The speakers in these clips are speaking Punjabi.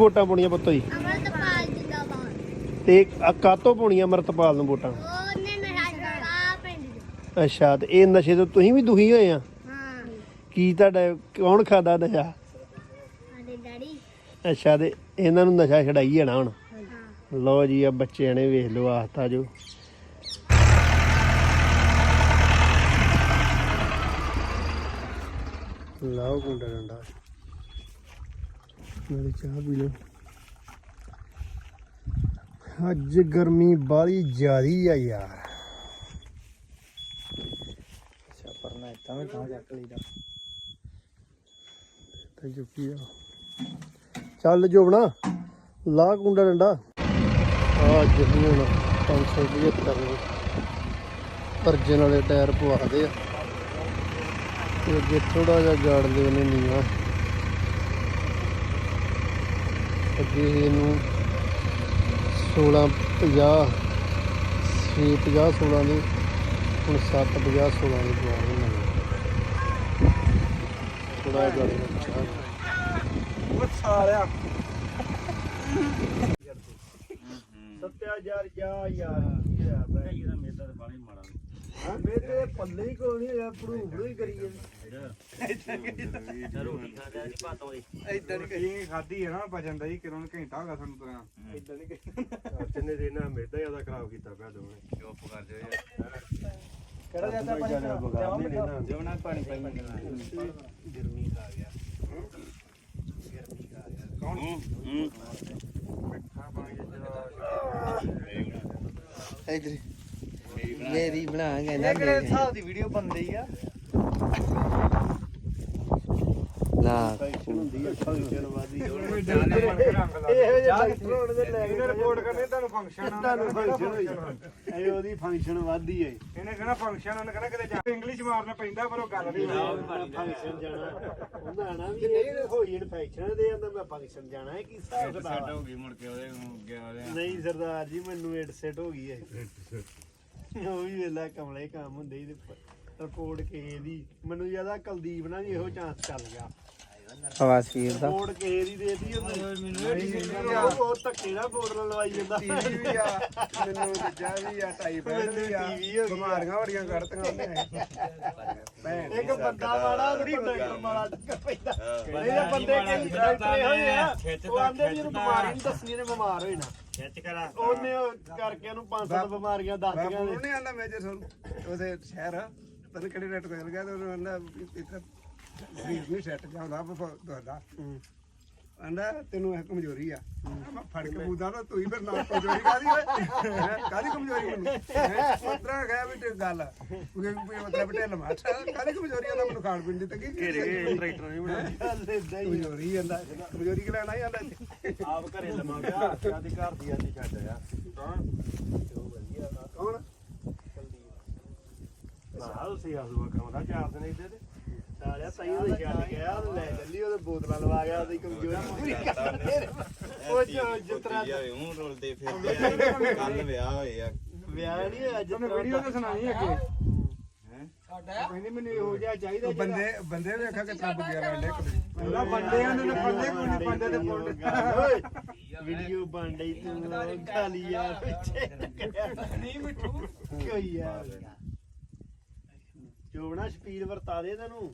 ਵੋਟਾਂ ਪਾਉਣੀਆਂ ਪੁੱਤੋ ਜੀ। ਅਮਰਤਪਾਲ ਜਿੰਦਾਬਾਦ। ਤੇ ਆ ਕਾਤੋਂ ਪਾਉਣੀਆਂ ਅਮਰਤਪਾਲ ਨੂੰ ਵੋਟਾਂ? ਉਹਨੇ ਨਸ਼ਾ ਛੁਡਾਇਆ ਪਿੰਡ ਚ। ਅੱਛਾ ਤੇ ਇਹ ਨਸ਼ੇ ਤੋਂ ਤੁਸੀਂ ਵੀ ਦੁਖੀ ਹੋਏ ਆ? ਹਾਂ। ਕੀ ਤੁਹਾਡਾ ਕੌਣ ਖਾਦਾ ਨਸ਼ਾ? ਸਾਡੇ ਡੈਡੀ। ਅੱਛਾ ਤੇ ਇਹਨਾਂ ਨੂੰ ਨਸ਼ਾ ਛਡਾਈ ਜਾਣਾ ਹੁਣ। ਹਾਂ। ਲਓ ਜੀ ਆ ਬੱਚਿਆਂ ਨੇ ਵੇਖ ਲਓ ਆਖਤਾ ਜੋ। ਲਾਓ ਗੁੰਡਾ ਡੰਡਾ। ਨਾਲੇ ਚਾਹ ਪੀ ਲਓ। ਅੱਜ ਗਰਮੀ ਬਾਲੀ ਜ਼ਿਆਦੀ ਆ ਯਾਰ। ਅੱਛਾ ਪਰਨਾ ਇਤਾਂ ਵੀ ਤਾਂ ਚੱਕ ਲਈਦਾ। ਤੇ ਚੁੱਕੀ ਆ। ਚੱਲ ਜੋਬਣਾ ਲਾ ਕੁੰਡਾ ਡੰਡਾ। ਆ ਜਹੀ ਹੁਣ 575 ਦੇ ਪਰਜਨ ਵਾਲੇ ਟਾਇਰ ਪਵਾਦੇ ਆ। ਤੇ ਅੱਗੇ ਥੋੜਾ ਜਿਹਾ ਗਾੜ ਦੇ ਉਹਨੇ ਨੀਵਾ ਅੱਗੇ ਇਹਨੂੰ 16 50 ਛੇ 50 16 ਦੇ ਹੁਣ 7 50 16 ਦੇ ਪਵਾ ਦੇ ਨਵੇਂ ਥੋੜਾ ਜਿਹਾ ਉਹ ਸਾਰਿਆ ਸੱਤਿਆ ਯਾਰ ਜਾ ਯਾਰ ਇਹਦਾ ਮੇਦਾ ਤੇ ਬਾਲੇ ਮਾੜਾ। ਹਾਂ ਮੇਰੇ ਪੱਲੇ ਹੀ ਕੋਈ ਨਹੀਂ ਭੜੂ ਭੜੂ ਹੀ ਕਰੀ ਤੇ ਰੋਟੀ ਖਾ ਜਾ ਭਾਤੋਂ ਦੀ ਇਦਾਂ ਨਹੀਂ ਕਹੀ ਖਾਦੀ ਹੈ ਨਾ ਪਚਨ ਦਾ ਜੀ ਕਿਰਨ ਘੰਟਾ ਹੋ ਗਿਆ ਸਾਨੂੰ ਤੁਰਿਆ ਇਦਾਂ ਨਹੀਂ ਕਰੀ ਨੇ ਦੇਣਾ ਮੇਦਾ ਜ਼ਿਆਦਾ ਖਰਾਬ ਕੀਤਾ ਪਿਆ ਦੋਵੇਂ। ਚੁੱਪ ਕਰ ਜਾਓ ਯਾਰ। ਕਿਹੜਾ ਜਾਂਦਾ ਬਗਾਨੇ ਨੇ ਨਾ ਜੋ ਨਾ ਪਾਣੀ ਪਾਈ ਗਰਮੀ ਖਾ ਗਿਆ। ਕੌਣ? ਹੂੰ ਇਧਰ। ਮੇਰੀ ਬਣਾ। ਇਹ ਕਿਹੜੇ ਮੇਰੀ ਹਿਸਾਬ ਦੀ ਵੀਡੀਓ ਬੰਦੀ ਆ? ਲੈ। ਰਿਪੋਰਟ ਕਰਨੀ ਤੁਹਾਨੂੰ ਫੰਕਸ਼ਨ ਤੁਹਾਨੂੰ ਫੰਕਸ਼ਨ ਹੋਈ ਇਹ ਉਹਦੀ ਫੰਕਸ਼ਨ ਵਾਦੀ ਹੈ ਇਹਨੇ ਕਹਿਣਾ ਫੰਕਸ਼ਨ ਉਹਨੇ ਕਹਿਣਾ ਕਿਤੇ ਜਾ ਇੰਗਲਿਸ਼ ਮਾਰਨਾ ਪੈਂਦਾ ਪਰ ਉਹ ਗੱਲ ਨਹੀਂ ਫੰਕਸ਼ਨ ਜਾਣਾ ਉਹਦਾ ਆਣਾ ਵੀ ਨਹੀਂ ਹੋਈ ਇਨਫੈਕਸ਼ਨ ਦੇ ਜਾਂਦਾ ਮੈਂ ਫੰਕਸ਼ਨ ਜਾਣਾ ਹੈ ਕੀ ਹਿਸਾਬ ਕਿਤਾਬ ਸੈੱਟ ਹੋ ਗਈ ਮੁੜ ਕੇ ਉਹਦੇ ਗਿਆ ਨਹੀਂ ਸਰਦਾਰ ਜੀ, ਮੈਨੂੰ ਐਡ ਸੈਟ ਹੋ ਗਈ ਹੈ। ਉਹ ਵੀ ਵੇਲਾ ਕਮਲੇ ਕੰਮ ਹੁੰਦੇ ਇਹਦੇ ਰਿਪੋਰਟ ਕਿਸੇ ਦੀ। ਮੈਨੂੰ ਜ਼ਿਆਦਾ ਕੁਲਦੀਪ ਨਾਲ ਵੀ ਇਹੋ ਚਾਂਸ ਚੱਲ ਗਿਆ। ਹਵਾ ਸਪੀਰ ਦਾ ਰਿਪੋਰਟ ਕਿਸੇ ਦੀ ਦੇਤੀ ਉਹਨੇ। ਉਹ ਉਹ ਧੱਕੇ ਨਾਲ ਬੋਰਡ ਲਵਾਈ ਜਾਂਦਾ। ਟੀਵੀ ਵੀ ਆ ਮੈਨੂੰ ਦੂਜਾ ਵੀ ਆ ਟਾਈਫਾਇਡ ਵੀ ਆ। ਬਿਮਾਰੀਆਂ ਬੜੀਆਂ ਕੱਢਤੀਆਂ ਉਹਨੇ। ਇੱਕ ਬੰਦਾ ਮਾੜਾ ਉਹਨੂੰ ਡਾਕਟਰ ਚੱਕਰ ਪੈਂਦਾ। ਤਾਂ ਬੰਦੇ ਕਈ ਡਾਕਟਰ ਇਹੋ ਜਿਹੇ ਆ। ਉਹ ਆਂਦੇ ਵੀ ਇਹਨੂੰ ਬਿਮਾਰੀ ਨਹੀਂ ਦੱਸਣੀ ਇਹਨੇ ਬਿਮਾਰ ਹੋਏ ਨਾ ਖਿੱਚ ਕਰਾ ਉਹਨੇ ਉਹ ਕਰਕੇ ਉਹਨੂੰ ਪੰਜ ਸੱਤ ਬਿਮਾਰੀਆਂ ਦੱਸਦੀਆਂ ਬਾਪੂ ਨੇ। ਨੂੰ ਨਹੀਂ ਆਂਦਾ ਮੇਜਰ ਸਰ ਉਹਦੇ ਸ਼ਹਿਰ ਪਤਾ ਨੀ ਕਿਹੜੇ ਰੇਟ ਕੋਲ ਗਿਆ ਤੇ ਉਹਨੂੰ ਆਂਦਾ ਇਤਨਾ ਸਰੀਰ ਨਹੀਂ ਸੈੱਟ ਜਾਂਦਾ ਦੋਦਾ ਆਂਦਾ ਤੈਨੂੰ ਇਹ ਕਮਜ਼ੋਰੀ ਆ। ਮੈਂ ਫੜ ਕੇ ਬੂਦਾ ਨਾ ਤੂੰ ਹੀ ਫਿਰ ਨਾਲ ਕਮਜ਼ੋਰੀ ਕਾਦੀ ਓਏ? ਕਾਦੀ ਕਮਜ਼ੋਰੀ ਮੈਨੂੰ? ਉਤਰਾ ਗਿਆ ਵੀ ਤੇ ਗੱਲ ਉਹ ਮਤਲਬ ਢਿੱਲ ਮਾਠਾ ਕਾਦੀ ਕਮਜ਼ੋਰੀ ਆਂਦਾ ਮੈਨੂੰ ਖਾਣ ਪੀਣ ਦੀ ਤੇ ਕੀ ਟਰੈਕਟਰ ਨਹੀਂ ਹੀ ਆ। ਕਮਜ਼ੋਰੀ ਆਂਦਾ ਕਮਜ਼ੋਰੀ ਕਿ ਲੈਣਾ ਹੀ ਆਂਦਾ ਆਪ ਘਰੇ ਲਮਾ ਗਿਆ ਆਦੀ ਘਰ ਦੀ ਆਦੀ ਛੱਡ ਆ ਕੌਣ ਨਾਲ ਸੀ ਆਸੂਆ ਕਮਦਾ ਚਾਰ ਦਿਨ ਇੱਥੇ ਤੇ ਸਾਲਿਆ ਤਾਈ ਉਹਦੇ ਛੱਡ ਗਿਆ ਉਹ ਲੈ ਚੱਲੀ ਉਹਦੇ ਬੋਤਲਾਂ ਲਵਾ ਗਿਆ ਉਹਦੀ ਕਮਜ਼ੋਰੀ ਪੂਰੀ ਕਰਦੇ ਉਹ ਜੋ ਜਿਸ ਤਰ੍ਹਾਂ ਉਹ ਰੋਲਦੇ ਫਿਰਦੇ ਕੱਲ ਵਿਆਹ ਹੋਏ ਆ ਵਿਆਹ ਨਹੀਂ ਹੋਇਆ ਜਿਸ ਉਹਨੇ ਤਰ੍ਹਾਂ ਵੀਡੀਓ ਤੇ ਸੁਣਾਈ ਅੱਗੇ? ਕਹਿੰਦੀ ਮੈਨੂੰ ਇਹੋ ਜਿਹਾ ਚਾਹੀਦਾ ਬੰਦੇ ਬੰਦੇ ਵੇਖਾ ਕਿ ਤੱਬ ਗਿਆ ਲੰਡੇ ਉਹਦਾ ਬੰਦੇ ਆਂਦੇ ਨੇ ਬੰਦੇ ਕੋਈ ਨਹੀਂ ਬੰਦੇ ਦੇ ਪੁੰਡ ਵੀਡੀਓ ਬਣ ਰਹੀ ਤੂੰ ਗਾਲੀ ਯਾਰ ਪਿੱਛੇ ਨਹੀਂ ਮਿੱਠੂ। ਕੋਈ ਯਾਰ। ਜੋਬਣਾ ਸਪੀਡ ਵਰਤਾ ਦੇ ਤੈਨੂੰ।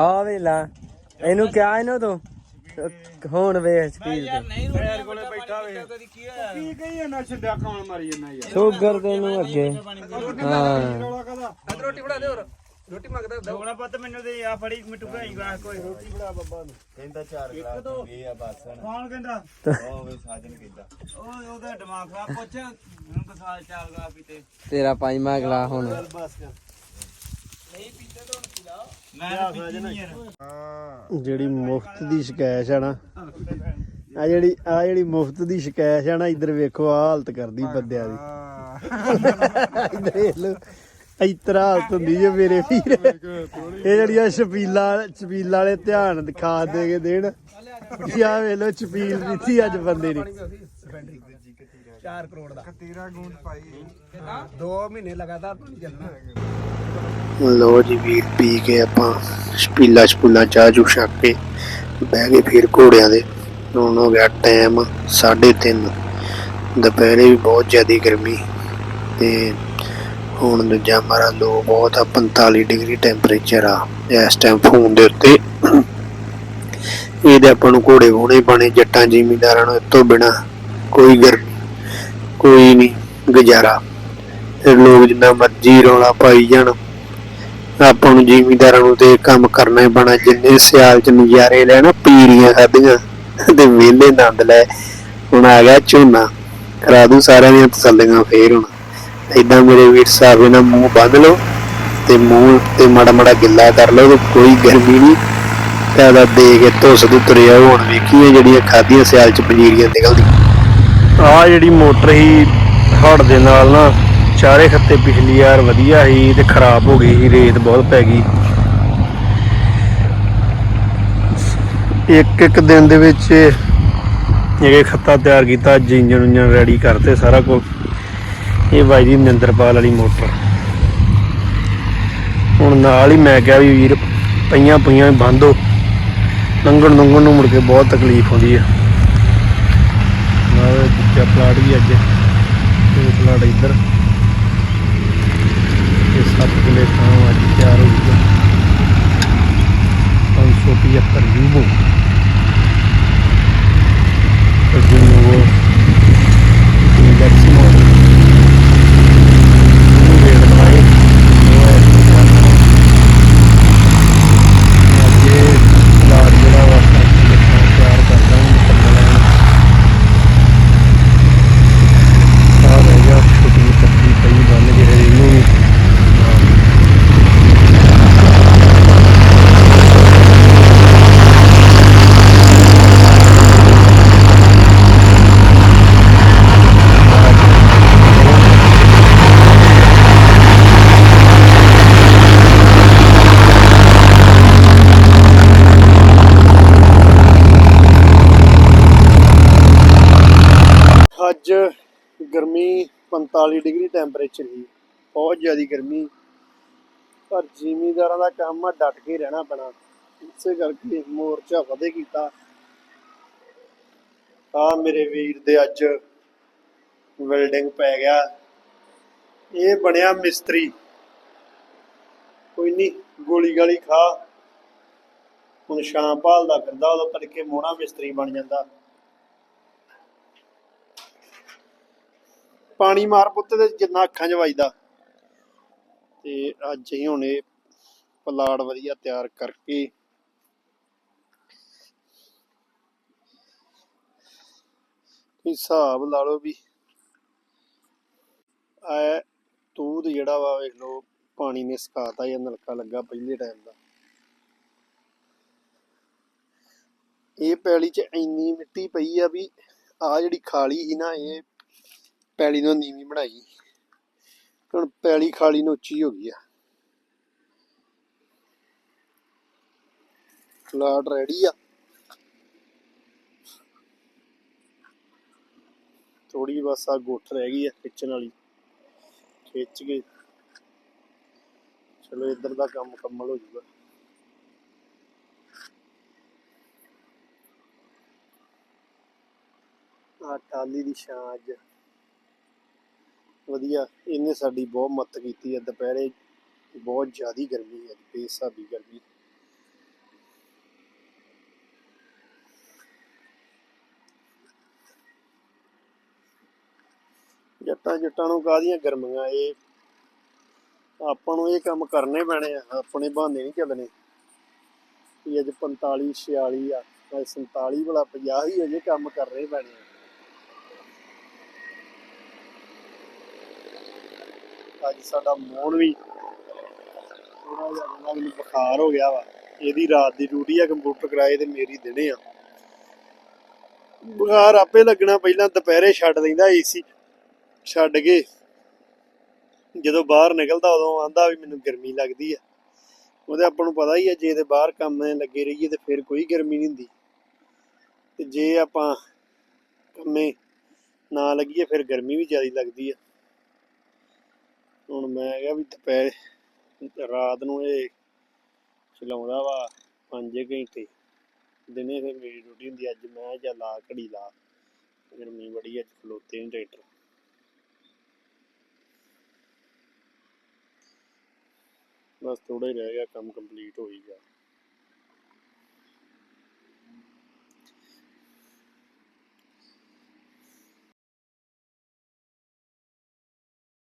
ਆ। ਵੇਲਾ ਇਹਨੂੰ ਕਿਹਾ ਇਹਨੂੰ ਤੂੰ? ਹੁਣ ਵੇਖ ਸਪੀਡ ਤੇ। ਪੈਰ ਕੋਲੇ ਬੈਠਾ ਵੇ। ਕੀ ਕਹੀ ਨਾ ਛੱਡਿਆ ਕੌਣ ਮਾਰੀ ਜਾਂਦਾ ਯਾਰ? ਸ਼ੂਗਰ ਤੈਨੂੰ ਅੱਗੇ। ਹਾਂ। ਰੌਲਾ ਕਾਦਾ ਰੋਟੀ ਫੜਾ ਦੇ ਹੋਰ। ਰੋਟੀ ਮੰਗਦਾ ਦੋਣਾ ਪੁੱਤ ਮੈਨੂੰ ਤੇ ਆ ਫੜੀ ਮਿੱਟੂ ਭਾਈ ਗਲਾਸ ਕੋਈ ਰੋਟੀ। ਬਣਾ ਬੱਬਾ ਨੂੰ? ਕਹਿੰਦਾ ਚਾਰ ਗਲਾਸ ਇਹ ਆ ਬਸ ਹੁਣ। ਕੌਣ ਕਹਿੰਦਾ? ਉਹ ਵੇ ਸਾਜਨ ਕਹਿੰਦਾ। ਉਹ ਉਹਦਾ ਦਿਮਾਗ ਖਰਾਬ। ਪੁੱਛ ਮੈਨੂੰ ਕਸਾਲ ਚਾਰ ਗਲਾਸ ਪੀਤੇ। ਤੇਰਾ ਪੰਜਵਾਂ ਅਗਲਾ ਹੁਣ। ਚੱਲ ਬਸ ਕਰ। ਮੈਂ ਤਾਂ ਪੀਤੀ ਨਹੀਂ ਯਾਰ। ਹਾਂ। ਜਿਹੜੀ ਮੁਫਤ ਦੀ ਸ਼ਿਕਾਇਤ ਆ ਨਾ। ਆ। ਜਿਹੜੀ ਆ ਜਿਹੜੀ ਮੁਫਤ ਦੀ ਸ਼ਿਕਾਇਤ ਆ ਨਾ ਇੱਧਰ ਵੇਖੋ ਆ ਹਾਲਤ ਕਰਦੀ ਬੰਦਿਆਂ ਦੀ। ਇੱਧਰ ਵੇਖ ਲਓ। ਇਤਰਾ ਹਾਲਤ ਹੁੰਦੀ ਜੇ ਮੇਰੇ ਵੀਰ। ਇਹ ਜਿਹੜੀਆਂ ਛਪੀਲਾ ਛਪੀਲ ਵਾਲੇ ਧਿਆਨ ਦਿਖਾ ਦੇ ਕੇ ਦੇਣ। ਜੀ ਆ ਵੇਖ ਲਓ ਛਪੀਲ ਦਿੱਤੀ ਅੱਜ ਬੰਦੇ ਨੇ 4 ਕਰੋੜ ਦਾ। 13 ਗੂੰਦ ਪਾਈ। 2 ਮਹੀਨੇ ਲਗਾਤਾਰ ਚੱਲਣਾ। ਲੋ ਜੀ ਵੀਰ ਪੀ ਕੇ ਆਪਾਂ ਸਪੀਲਾ ਸਪੂਲਾ ਚਾਹ ਚੂ ਛੱਕ ਕੇ ਬਹਿ ਗਏ ਫਿਰ ਘੋੜਿਆਂ ਦੇ। ਹੁਣ ਹੋ ਗਿਆ ਟਾਈਮ 3:30 ਦੁਪਹਿਰੇ ਵੀ ਬਹੁਤ ਜ਼ਿਆਦਾ ਗਰਮੀ ਤੇ ਹੁਣ ਦੂਜਾ ਮਾਰਾ ਲੋ ਬਹੁਤ ਆ 45 ਡਿਗਰੀ ਟੈਂਪਰੇਚਰ ਆ ਇਸ ਟਾਈਮ ਫੋਨ ਦੇ ਉੱਤੇ। ਇਹਦੇ ਆਪਾਂ ਨੂੰ ਘੋੜੇ ਹੋਣੇ ਪਾਣੇ ਜੱਟਾਂ, ਜ਼ਿਮੀਂਦਾਰਾਂ ਨੂੰ ਇਹ ਤੋਂ ਬਿਨਾ ਕੋਈ ਗਰਮੀ ਕੋਈ ਨਹੀਂ ਗੁਜ਼ਾਰਾ। ਫਿਰ ਲੋਕ ਜਿੰਨਾ ਮਰਜ਼ੀ ਰੌਲਾ ਪਾਈ ਜਾਣ, ਆਪਾਂ ਨੂੰ ਜ਼ਿਮੀਂਦਾਰਾਂ ਨੂੰ ਤੇ ਕੰਮ ਕਰਨਾ ਹੀ ਪੈਣਾ, ਜਿੰਨੇ ਸਿਆਲ ਚ ਨਜ਼ਾਰੇ ਲੈਣਾ ਪੀਰੀਆਂ ਖਾਧੀਆਂ ਤੇ ਵਿਹਲੇ ਨੰਦ ਲੈ। ਹੁਣ ਆ ਗਿਆ ਝੋਨਾ, ਕਰਾ ਦੂ ਸਾਰਿਆਂ ਦੀਆਂ ਤਸੱਲੀਆਂ, ਫੇਰ ਹੁਣ। ਏਦਾਂ ਮੇਰੇ ਵੀਰ ਸਾਹਿਬ ਇਹਨਾਂ ਮੂੰਹ ਬੰਦ ਲਓ ਤੇ ਮੂੰਹ ਤੇ ਮਾੜਾ ਮਾੜਾ ਗਿੱਲਾ ਕਰ ਲਓ ਤੇ ਕੋਈ ਗਰਮੀ ਨਹੀਂ। ਪੈਦਾ ਦੇ ਕੇ ਧੁੱਸ ਦੇ ਤੁਰਿਆ ਹੁਣ ਵੇਖੀਏ ਜਿਹੜੀਆਂ ਖਾਧੀਆਂ ਸਿਆਲ ਚ ਪੰਜੀਰੀਆਂ ਨਿਕਲਦੀਆਂ। ਆ ਜਿਹੜੀ ਮੋਟਰ ਹੀ ਹੜ ਦੇ ਨਾਲ ਨਾ, ਚਾਰੇ ਖੱਤੇ ਪਿਛਲੀ ਯਾਰ ਵਧੀਆ ਸੀ ਤੇ ਖਰਾਬ ਹੋ ਗਈ ਸੀ, ਰੇਤ ਬਹੁਤ ਪੈ ਗਈ। ਇੱਕ ਇੱਕ ਦਿਨ ਦੇ ਵਿੱਚ ਇਹ ਖੱਤਾ ਤਿਆਰ ਕੀਤਾ ਅੱਜ ਇੰਜਨ ਰੈਡੀ ਕਰਤੇ ਸਾਰਾ ਕੁਝ ਇਹ ਵਾਜਦੀ ਨਿੰਦਰਪਾਲ ਵਾਲੀ ਮੋਟਰ। ਹੁਣ ਨਾਲ ਹੀ ਮੈਂ ਕਿਹਾ ਵੀ ਵੀਰ, ਪਈਆਂ ਪਈਆਂ ਬੰਦ ਹੋ। ਲੰਘਣ ਲੰਘਣ ਨੂੰ ਮੁੜ ਕੇ ਬਹੁਤ ਤਕਲੀਫ ਹੁੰਦੀ ਹੈ ਨਾਲ ਦੂਜਾ ਪਲਾਟ ਵੀ ਅੱਜ ਇਹ ਪਲਾਟ ਇੱਧਰ। ਇਹ ਸੱਤ ਕਿਲੇ ਥਾਂ ਅੱਜ ਤਿਆਰ ਹੋ ਗਿਆ 575 ਯੂਬੋ as the nuovo index model ਵੇੜ ਬਣਾਈ ਉਹ ਹੈ ਅੱਜ ਇਹ ਪਲਾਟ ਜਿਹੜਾ ਵਾ ਸੱਤ ਕਿਲੇ ਥਾਂ ਤਿਆਰ ਕਰਦਾ ਹਾਂ ਕੰਨਾਂ ਆ ਰਹਿ ਗਿਆ ਛੋਟੀ ਜਿਹੀ ਪੱਤੀ ਪਈ ਬੰਨ ਕੇ ਹਜੇ ਇਹਨੂੰ ਵੀ ਅੱਜ ਗਰਮੀ 45 ਡਿਗਰੀ ਟੈਂਪਰੇਚਰ ਸੀ ਬਹੁਤ ਜ਼ਿਆਦਾ ਗਰਮੀ। ਪਰ ਜ਼ਿਮੀਦਾਰਾਂ ਦਾ ਕੰਮ ਆ, ਡਟ ਕੇ ਰਹਿਣਾ ਪੈਣਾ। ਇਸੇ ਕਰਕੇ ਮੋਰਚਾ ਵਧੇ ਕੀਤਾ। ਆ ਮੇਰੇ ਵੀਰ ਦੇ ਅੱਜ ਵੈਲਡਿੰਗ ਪੈ ਗਿਆ। ਇਹ ਬਣਿਆ ਮਿਸਤਰੀ। ਕੋਈ ਨਹੀਂ ਗੋਲੀ ਗਾਲੀ ਖਾ। ਹੁਣ ਸ਼ਾਮ ਭਾਲਦਾ ਫਿਰਦਾ ਉਦੋਂ ਤੜਕੇ ਮੋਹਣਾ ਮਿਸਤਰੀ ਬਣ ਜਾਂਦਾ। ਪਾਣੀ ਮਾਰ ਪੁੱਤ ਤੇ ਜਿੰਨਾ ਅੱਖਾਂ 'ਚ ਵੱਜਦਾ। ਤੇ ਅੱਜ ਹੀ ਹੁਣ ਇਹ ਪਲਾੜ ਵਧੀਆ ਤਿਆਰ ਕਰਕੇ ਹਿਸਾਬ ਲਾ ਲਓ ਵੀ ਐ ਤੂਤ ਜਿਹੜਾ ਵਾ ਵੇਖ ਲਓ, ਪਾਣੀ ਨੇ ਸੁਕਾਤਾ ਜਾਂ ਨਲਕਾ ਲੱਗਾ ਪਹਿਲੇ ਟਾਈਮ ਦਾ। ਇਹ ਪੈਲੀ 'ਚ ਇੰਨੀ ਮਿੱਟੀ ਪਈ ਆ ਵੀ ਆ ਜਿਹੜੀ ਖਾਲੀ ਸੀ ਨਾ, ਇਹ ਪੈਲੀ ਨੂੰ ਨੀਵੀਂ ਬਣਾਈ। ਹੁਣ ਪੈਲੀ ਖਾਲੀ ਨੂੰ ਉੱਚੀ ਹੋ ਗਈ ਆ। ਪਲਾਟ ਰੈਡੀ ਆ। ਥੋੜੀ ਬਸ ਆ ਗੁੱਠ ਰਹਿ ਗਈ ਆ ਖਿੱਚਣ ਵਾਲੀ। ਖਿੱਚ ਕੇ ਚਲੋ ਇੱਧਰ ਦਾ ਕੰਮ ਮੁਕੰਮਲ ਹੋ ਜਾਊਗਾ। ਆ ਟਾਲੀ ਦੀ ਛਾਂ ਅੱਜ। ਵਧੀਆ। ਇਹਨੇ ਸਾਡੀ ਬਹੁਤ ਮਦਦ ਕੀਤੀ ਹੈ। ਦੁਪਹਿਰੇ ਬਹੁਤ ਜ਼ਿਆਦੀ ਗਰਮੀ ਹੈ। ਬੇਸਾਬੀ ਗਰਮੀ। ਜੱਟਾਂ ਜੱਟਾਂ ਨੂੰ ਕਾਹਦੀਆਂ ਗਰਮੀਆਂ? ਇਹ ਆਪਾਂ ਨੂੰ ਇਹ ਕੰਮ ਕਰਨੇ ਪੈਣੇ ਆ। ਆਪਣੇ ਬਹਾਨੇ ਨਹੀਂ ਚੱਲਣੇ। ਵੀ ਅੱਜ 45 46 ਆ। ਅੱਜ 47 ਵਾਲਾ 50 ਹੀ ਅਜੇ ਕੰਮ ਕਰਨੇ ਪੈਣੇ ਆ। ਅੱਜ ਸਾਡਾ ਮੋਹਨ ਵੀ। ਥੋੜਾ ਜਿਹਾ ਕਹਿੰਦਾ ਮੈਨੂੰ ਬੁਖਾਰ ਹੋ ਗਿਆ ਵਾ। ਇਹਦੀ ਰਾਤ ਦੀ ਡਿਊਟੀ ਆ, ਕੰਪਿਊਟਰ ਕਰਾਏ ਤੇ ਮੇਰੀ ਦਿਨੇ ਆ। ਬੁਖਾਰ ਆਪੇ ਲੱਗਣਾ, ਪਹਿਲਾਂ ਦੁਪਹਿਰੇ ਛੱਡ ਦਿੰਦਾ ਏਸੀ ਛੱਡ ਕੇ ਜਦੋਂ ਬਾਹਰ ਨਿਕਲਦਾ, ਉਦੋਂ ਆਂਦਾ ਵੀ ਮੈਨੂੰ ਗਰਮੀ ਲੱਗਦੀ ਆ। ਉਹਦੇ ਆਪਾਂ ਨੂੰ ਪਤਾ ਹੀ ਆ, ਜੇ ਤੇ ਬਾਹਰ ਕੰਮ ਲੱਗੇ ਰਹੀਏ ਤੇ ਫਿਰ ਕੋਈ ਗਰਮੀ ਨਹੀਂ ਹੁੰਦੀ। ਤੇ ਜੇ ਆਪਾਂ ਕੰਮੇ ਨਾ ਲੱਗੀਏ, ਫਿਰ ਗਰਮੀ ਵੀ ਜ਼ਿਆਦਾ ਲੱਗਦੀ ਆ। ਹੁਣ ਮੈਂ ਕਿਹਾ ਵੀ ਦੁਪਹਿਰ, ਰਾਤ ਨੂੰ ਇਹ ਚਲਾਉਂਦਾ ਵਾ 5 ਘੰਟੇ। ਦਿਨੇ ਫਿਰ ਮੇਰੀ ਡਿਊਟੀ ਹੁੰਦੀ ਅੱਜ ਮੈਂ ਜਾਂ ਲਾ ਘੜੀ ਲਾ। ਗਰਮੀ ਬੜੀ ਅੱਜ ਖਲੋਤੇ ਨਹੀਂ ਟਰੈਕਟਰ। ਬਸ ਥੋੜਾ ਹੀ ਰਹਿ ਗਿਆ, ਕੰਮ ਕੰਪਲੀਟ ਹੋ ਗਿਆ।